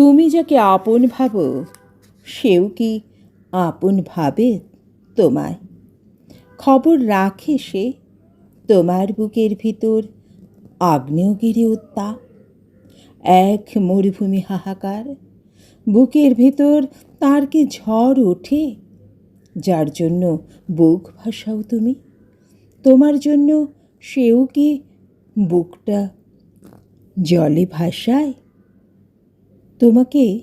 তুমি যাকে আপন ভাবো, সেও কি আপন ভাবে তোমায়? খবর রাখে সে তোমার বুকের ভিতর আগ্নেয়গিরি উত্তাপ এক মরুভূমি হাহাকার, বুকের ভিতর তার কি ঝড় ওঠে? যার জন্য বুক ভাসাও তুমি? তোমার জন্য সেও কি বুকটা জলে ভাসায়? তোমাকে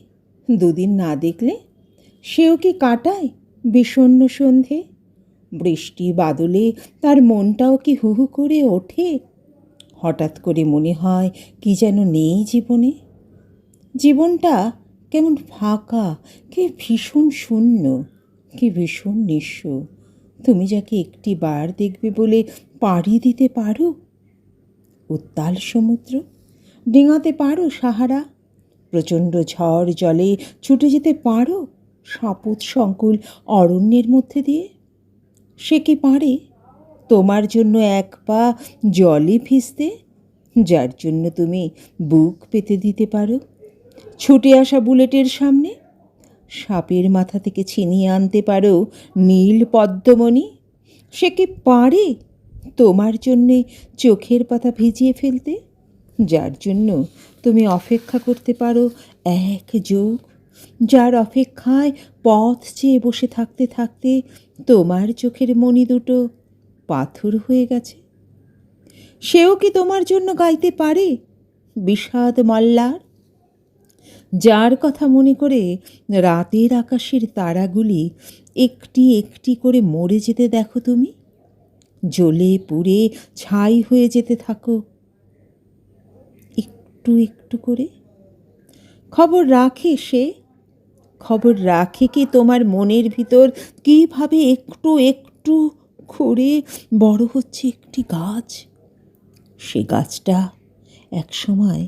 দুদিন না দেখলে সেও কি কাটায় বিষণ্ণ সন্ধে? বৃষ্টি বাদলে তার মনটাও কি হু হু করে ওঠে? হঠাৎ করে মনে হয় কি যেন নেই জীবনে? জীবনটা কেমন ফাঁকা, কি ভীষণ শূন্য, কি ভীষণ নিঃস্ব। তুমি যাকে একটি বার দেখবে বলে পাড়ি দিতে পারো? উত্তাল সমুদ্র, ডিঙাতে পারো সাহারা প্রচণ্ড ঝড় জলে ছুটে যেতে পারো সাপুত সংকুল অরণ্যের মধ্যে দিয়ে? সে কি পারে? তোমার জন্য এক পা জলে ভিজতে, যার জন্য তুমি বুক পেতে দিতে পারো। ছুটে আসা বুলেটের সামনে, সাপের মাথা থেকে ছিনিয়ে আনতে পারো নীল পদ্মমণি। সে কি পারে তোমার জন্যে চোখের পাতা ভিজিয়ে ফেলতে? যার জন্য তুমি অপেক্ষা করতে পারো এক যুগ। যার অপেক্ষায় পথ চেয়ে বসে থাকতে থাকতে তোমার চোখের মণি দুটো পাথর হয়ে গেছে। সেও কি তোমার জন্য গাইতে পারে? বিষাদ মল্লার? যার কথা মনে করে রাতের আকাশের তারাগুলি একটি একটি করে মরে যেতে দেখো তুমি। জ্বলে পুড়ে ছাই হয়ে যেতে থাকো। একটু একটু করে। খবর রাখে সে? খবর রাখে কি তোমার মনের ভিতর? কীভাবে একটু একটু করে বড় হচ্ছে একটি গাছ? সে গাছটা একসময়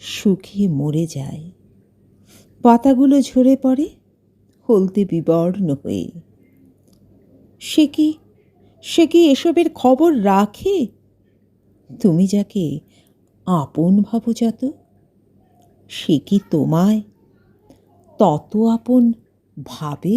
শুকিয়ে মরে যায়। পাতাগুলো ঝরে পড়ে, হলদে বিবর্ণ হয়ে। সে কি সে কি এসবের খবর রাখে? তুমি যাকে আপন ভাবো যত সে কি তোমায়? তত আপন ভাবে